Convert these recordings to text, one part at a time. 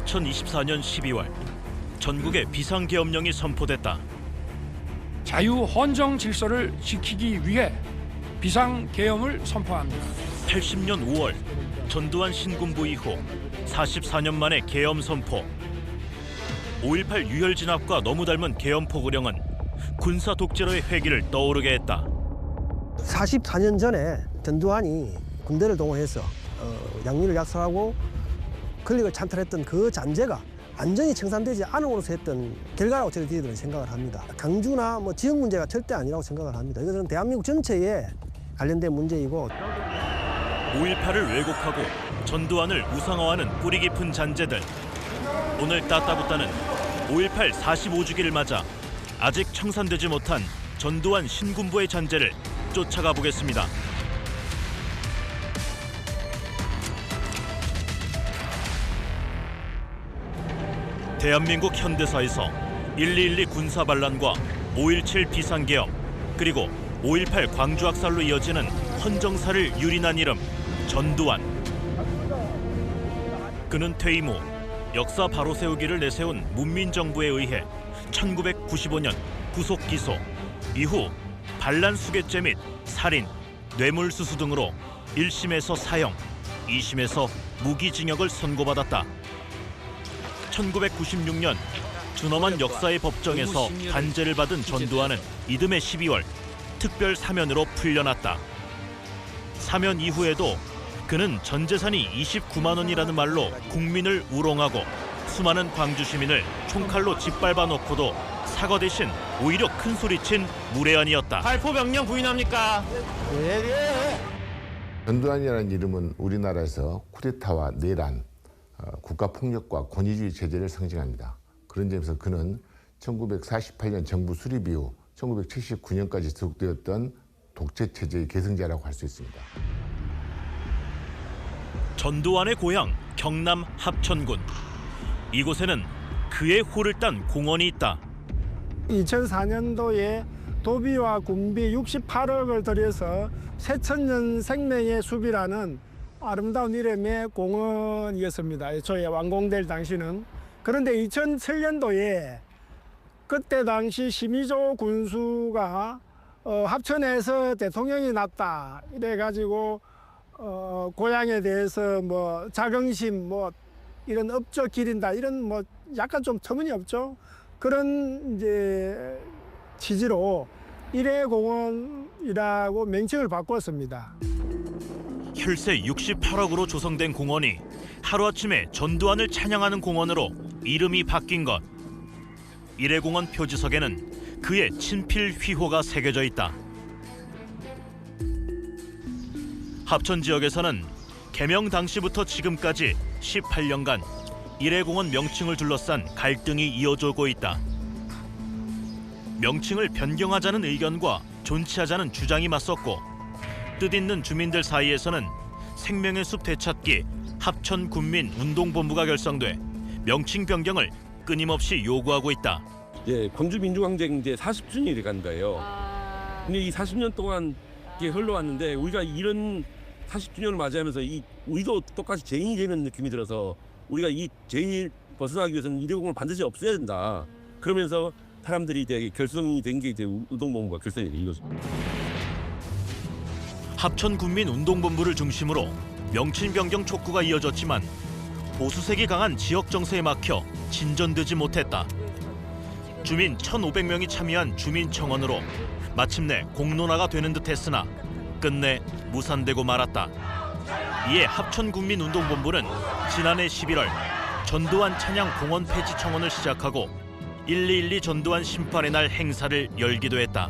2024년 12월 전국에 비상계엄령이 선포됐다. 자유 헌정 질서를 지키기 위해 비상 계엄을 선포합니다. 80년 5월 전두환 신군부 이후 44년 만에 계엄 선포. 5.18 유혈 진압과 너무 닮은 계엄 포구령은 군사 독재로의 회기를 떠오르게 했다. 44년 전에 전두환이 군대를 동원해서 어, 양리를 약속하고 권력을 찬탈했던 그 잔재가 완전히 청산되지 않음으로써 했던 결과라고 저희들은 생각을 합니다. 강주나 뭐 지역 문제가 절대 아니라고 생각을 합니다. 이것은 대한민국 전체에 관련된 문제이고 5.18을 왜곡하고 전두환을 우상화하는 뿌리 깊은 잔재들. 오늘 따따붙다는 5.18 45주기를 맞아 아직 청산되지 못한 전두환 신군부의 잔재를 쫓아가 보겠습니다. 대한민국 현대사에서 1.12 군사반란과 5.17 비상계엄 그리고 5.18 광주학살로 이어지는 헌정사를 유린한 이름 전두환 그는 퇴임 후 역사 바로 세우기를 내세운 문민정부에 의해 1995년 구속 기소 이후 반란 수괴죄 및 살인, 뇌물수수 등으로 1심에서 사형, 2심에서 무기징역을 선고받았다. 1996년 준엄한 역사의 법정에서 단죄를 받은 전두환은 이듬해 12월 특별 사면으로 풀려났다. 사면 이후에도 그는 전 재산이 29만 원이라는 말로 국민을 우롱하고 수많은 광주 시민을 총칼로 짓밟아 놓고도 사과 대신 오히려 큰 소리친 무례한이었다. 발포 명령 부인합니까? 전두환이라는 이름은 우리나라에서 쿠데타와 내란, 어, 국가 폭력과 권위주의 체제를 상징합니다. 그런 점에서 그는 1948년 정부 수립 이후 1979년까지 지속되었던 독재 체제의 계승자라고 할 수 있습니다. 전두환의 고향 경남 합천군. 이곳에는 그의 호를 딴 공원이 있다. 2004년도에 도비와 군비 68억을 들여서 새천년 생명의 숲이라는 아름다운 이름의 공원이었습니다. 애초에 완공될 당시는. 그런데 2007년도에 그때 당시 심의조 군수가 어, 합천에서 대통령이 났다 이래가지고 어, 고향에 대해서 뭐 자긍심 뭐 이런 업적 기린다 이런 뭐 약간 좀 터무니없죠. 그런 이제 취지로 일회공원이라고 명칭을 바꿨습니다. 혈세 68억으로 조성된 공원이 하루아침에 전두환을 찬양하는 공원으로 이름이 바뀐 것. 일회공원 표지석에는 그의 친필 휘호가 새겨져 있다. 합천 지역에서는 개명 당시부터 지금까지 18년간 일회공원 명칭을 둘러싼 갈등이 이어져오고 있다. 명칭을 변경하자는 의견과 존치하자는 주장이 맞섰고 뜻있는 주민들 사이에서는 생명의 숲 되찾기 합천 군민 운동본부가 결성돼 명칭 변경을 끊임없이 요구하고 있다. 예, 광주 민주항쟁 이제 40주년이 돼간 거예요. 근데 이 40년 동안 이게 흘러왔는데 우리가 이런 40주년을 맞이하면서 이 우리도 똑같이 죄인이 되는 느낌이 들어서 우리가 이 죄인을 벗어나기 위해서는 일회공을 반드시 없애야 된다. 그러면서 사람들이 이제 결성이 된 게 이제 운동본부가 결성이 된 거죠. 합천 군민 운동본부를 중심으로 명칭 변경 촉구가 이어졌지만 보수색이 강한 지역 정세에 막혀 진전되지 못했다. 주민 1,500명이 참여한 주민청원으로 마침내 공론화가 되는 듯했으나 끝내 무산되고 말았다. 이에 합천국민운동본부는 지난해 11월 전두환 찬양 공원 폐지 청원을 시작하고 1212 전두환 심판의 날 행사를 열기도 했다.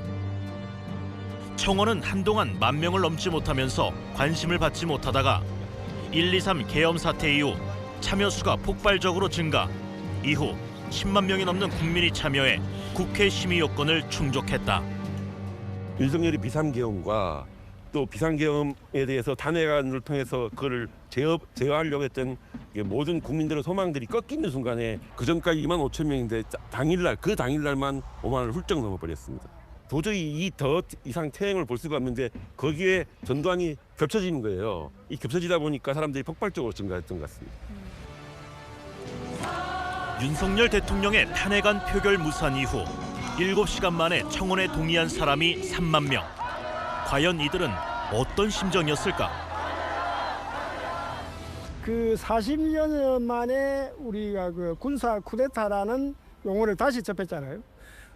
청원은 한동안 만 명을 넘지 못하면서 관심을 받지 못하다가 123 계엄 사태 이후 참여 수가 폭발적으로 증가. 이후 10만 명이 넘는 국민이 참여해 국회 심의 요건을 충족했다. 윤석열이 비상계엄과 또 비상계엄에 대해서 탄핵안을 통해서 그걸 제어, 제어하려고 했던 모든 국민들의 소망들이 꺾이는 순간에 그 전까지 2만 5천 명인데 자- 당일날 그 당일날만 5만을 훌쩍 넘어버렸습니다. 도저히 이 더 이상 태행을 볼 수가 없는데 거기에 전두환이 겹쳐지는 거예요. 이 겹쳐지다 보니까 사람들이 폭발적으로 증가했던 것 같습니다. 윤석열 대통령의 탄핵안 표결 무산 이후 7시간 만에 청원에 동의한 사람이 3만 명. 과연 이들은 어떤 심정이었을까? 그 40여 년 만에 우리가 그 군사 쿠데타라는 용어를 다시 접했잖아요.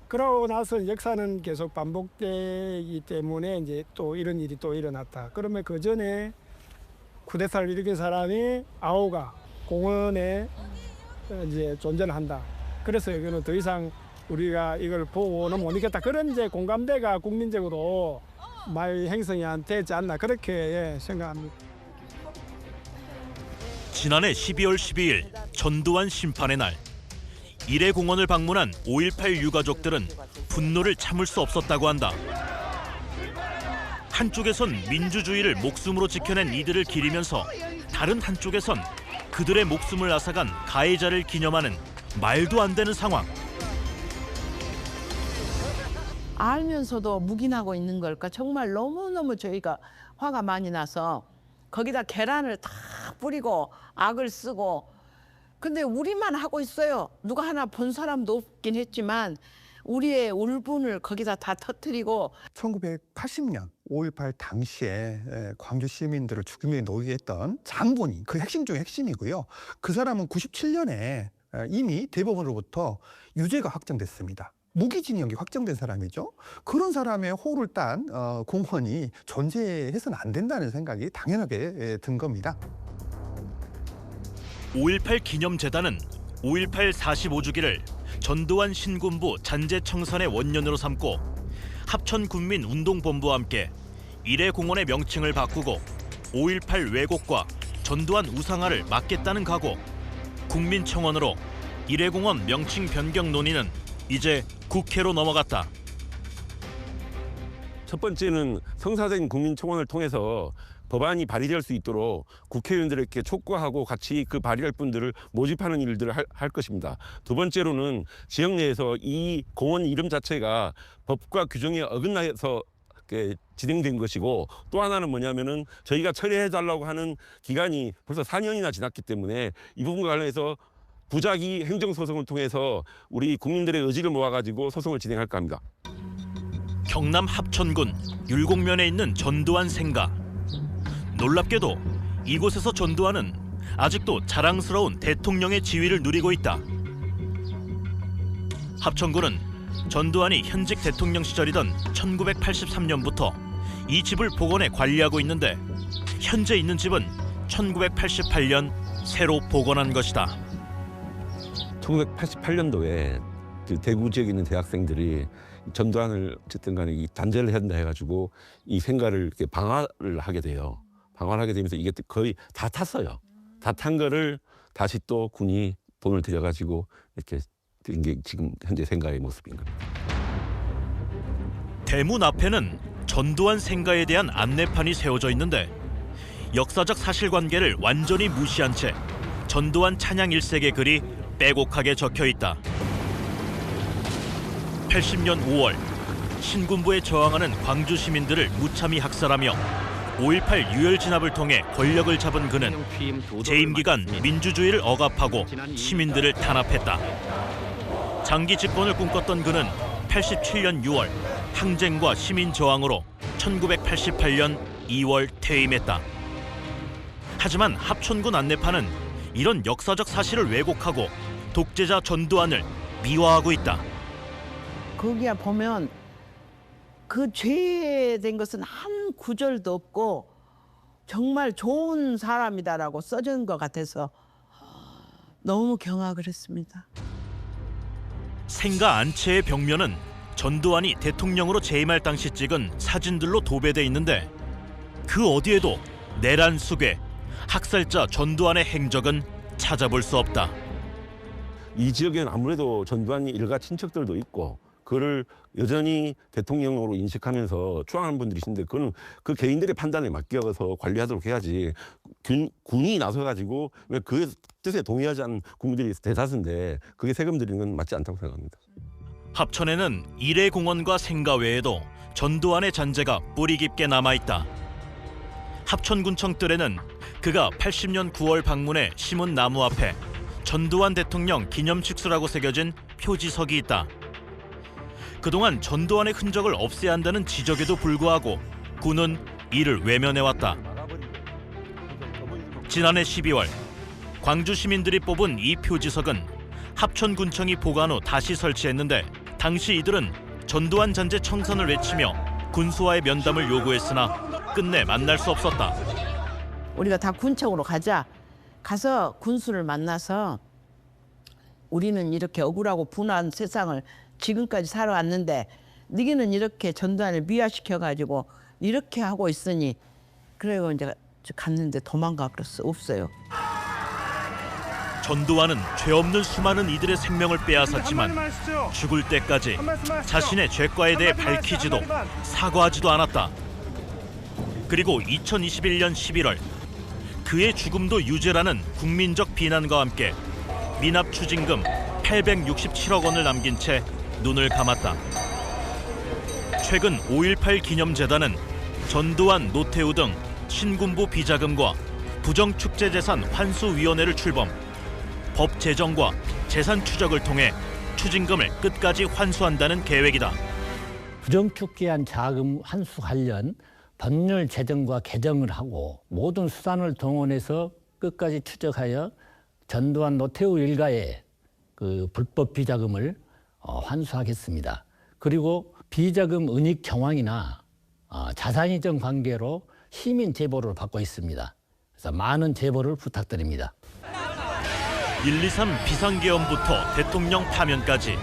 그러고 나서 역사는 계속 반복되기 때문에 이제 또 이런 일이 또 일어났다. 그러면 그 전에 쿠데타를 일으킨 사람이 아오가 공원에 이제 존재를 한다. 그래서 이거는 더 이상 우리가 이걸 보고는 못 이겼다. 그런 이제 공감대가 국민적으로 말 행성이 안 되지 않나 그렇게 예, 생각합니다. 지난해 12월 12일 전두환 심판의 날 일회 공원을 방문한 5.18 유가족들은 분노를 참을 수 없었다고 한다. 한쪽에선 민주주의를 목숨으로 지켜낸 이들을 기리면서 다른 한쪽에선 그들의 목숨을 앗아간 가해자를 기념하는 말도 안 되는 상황. 알면서도 묵인하고 있는 걸까 정말 너무너무 저희가 화가 많이 나서 거기다 계란을 다 뿌리고 악을 쓰고 근데 우리만 하고 있어요 누가 하나 본 사람도 없긴 했지만 우리의 울분을 거기다 다 터뜨리고 1980년 5.18 당시에 에, 광주 시민들을 죽음에 놓이게 했던 장본인 그 핵심 중의 핵심이고요. 그 사람은 97년에 이미 대법원으로부터 유죄가 확정됐습니다. 무기징역이 확정된 사람이죠. 그런 사람의 호를 딴 어, 공헌이 존재해서는 안 된다는 생각이 당연하게 에, 든 겁니다. 5.18 기념재단은 5.18 45주기를 전두환 신군부 잔재청산의 원년으로 삼고 합천군민운동본부와 함께 일회 공원의 명칭을 바꾸고 5.18 왜곡과 전두환 우상화를 막겠다는 각오 국민청원으로 일회 공원 명칭 변경 논의는 이제 국회로 넘어갔다. 첫 번째는 성사된 국민청원을 통해서 법안이 발의될 수 있도록 국회의원들에게 촉구하고 같이 그 발의할 분들을 모집하는 일들을 할, 할 것입니다. 두 번째로는 지역 내에서 이 공원 이름 자체가 법과 규정에 어긋나서 진행된 것이고 또 하나는 뭐냐면은 저희가 처리해 달라고 하는 기간이 벌써 4년이나 지났기 때문에 이 부분과 관련해서 부작위 행정소송을 통해서 우리 국민들의 의지를 모아가지고 소송을 진행할까 합니다. 경남 합천군 율곡면에 있는 전두환 생가. 놀랍게도 이곳에서 전두환은 아직도 자랑스러운 대통령의 지위를 누리고 있다. 합천군은 전두환이 현직 대통령 시절이던 1983년부터 이 집을 복원해 관리하고 있는데 현재 있는 집은 1988년 새로 복원한 것이다. 1988년도에 그 대구 지역에 있는 대학생들이 전두환을 어쨌든 간에 이 단죄를 한다 해가지고 이 생가를 이렇게 방화를 하게 돼요. 방화를 하게 되면서 이게 거의 다 탔어요. 다 탄 거를 다시 또 군이 돈을 들여가지고 이렇게 된 게 지금 현재 생가의 모습인 겁니다. 대문 앞에는 전두환 생가에 대한 안내판이 세워져 있는데 역사적 사실관계를 완전히 무시한 채 전두환 찬양 일색의 글이 빼곡하게 적혀 있다. 80년 5월 신군부에 저항하는 광주 시민들을 무참히 학살하며 5.18 유혈 진압을 통해 권력을 잡은 그는 재임 기간 민주주의를 억압하고 시민들을 탄압했다. 장기 집권을 꿈꿨던 그는 87년 6월 항쟁과 시민 저항으로 1988년 2월 퇴임했다. 하지만 합천군 안내판은 이런 역사적 사실을 왜곡하고 독재자 전두환을 미화하고 있다. 거기에 보면 그 죄된 것은 한 구절도 없고 정말 좋은 사람이다라고 써진 것 같아서 너무 경악을 했습니다. 생가 안채의 벽면은 전두환이 대통령으로 재임할 당시 찍은 사진들로 도배돼 있는데 그 어디에도 내란 수괴, 학살자 전두환의 행적은 찾아볼 수 없다. 이 지역에는 아무래도 전두환이 일가 친척들도 있고 그를 여전히 대통령으로 인식하면서 추앙하는 분들이 있는데 그거는 그 개인들의 판단에 맡겨서 관리하도록 해야지 군, 군이 나서가지고 왜 그 뜻에 동의하지 않는 국민들이 대다수인데 그게 세금 들이는 건 맞지 않다고 생각합니다. 합천에는 일회 공원과 생가 외에도 전두환의 잔재가 뿌리 깊게 남아 있다. 합천군청 뜰에는 그가 80년 9월 방문해 심은 나무 앞에 전두환 대통령 기념축수라고 새겨진 표지석이 있다. 그동안 전두환의 흔적을 없애야 한다는 지적에도 불구하고 군은 이를 외면해왔다. 지난해 12월 광주 시민들이 뽑은 이 표지석은 합천군청이 보관 후 다시 설치했는데 당시 이들은 전두환 잔재 청산을 외치며 군수와의 면담을 요구했으나 끝내 만날 수 없었다. 우리가 다 군청으로 가자. 가서 군수를 만나서 우리는 이렇게 억울하고 분한 세상을 지금까지 살아왔는데 너희는 이렇게 전두환을 미화시켜 가지고 이렇게 하고 있으니 그래고 이제 갔는데 도망가 그랬어 없어요. 전두환은 죄 없는 수많은 이들의 생명을 빼앗았지만 죽을 때까지 자신의 죄과에 대해 밝히지도 사과하지도 않았다. 그리고 2021년 11월 그의 죽음도 유죄라는 국민적 비난과 함께 미납 추징금 867억 원을 남긴 채 눈을 감았다. 최근 5.18 기념재단은 전두환, 노태우 등 신군부 비자금과 부정축제재산 환수위원회를 출범 법 제정과 재산 추적을 통해 추징금을 끝까지 환수한다는 계획이다. 부정축제한 자금 환수 관련 법률 제정과 개정을 하고 모든 수단을 동원해서 끝까지 추적하여 전두환 노태우 일가의 그 불법 비자금을 어, 환수하겠습니다. 그리고 비자금 은닉 정황이나 어, 자산 이전 관계로 시민 제보를 받고 있습니다. 그래서 많은 제보를 부탁드립니다. 1, 2, 3 비상계엄부터 대통령 파면까지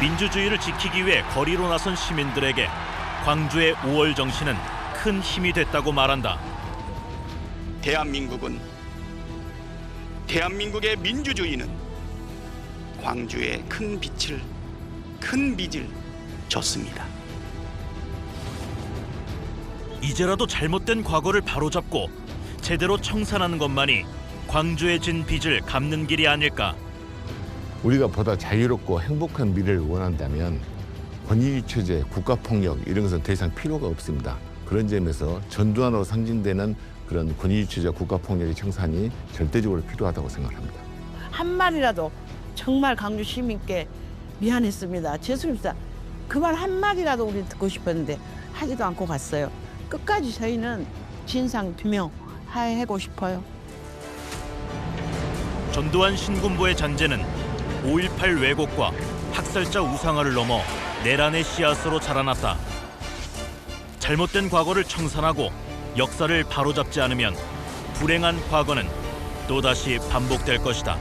민주주의를 지키기 위해 거리로 나선 시민들에게 광주의 5월 정신은 큰 힘이 됐다고 말한다. 대한민국은 대한민국의 민주주의는 광주에 큰 빛을 큰 빚을 졌습니다. 이제라도 잘못된 과거를 바로잡고 제대로 청산하는 것만이 광주에 진 빚을 갚는 길이 아닐까. 우리가 보다 자유롭고 행복한 미래를 원한다면 권위 체제, 국가 폭력 이런 것은 더 이상 필요가 없습니다. 그런 점에서 전두환으로 상징되는 그런 권위 체제, 국가 폭력의 청산이 절대적으로 필요하다고 생각합니다. 한 말이라도 정말 강주 시민께 미안했습니다. 죄송합니다. 그 말 한 마디라도 우리 듣고 싶었는데 하지도 않고 갔어요. 끝까지 저희는 진상 규명하고 싶어요. 전두환 신군부의 잔재는 5.18 왜곡과 학살자 우상화를 넘어 내란의 씨앗으로 자라났다. 잘못된 과거를 청산하고 역사를 바로잡지 않으면 불행한 과거는 또다시 반복될 것이다.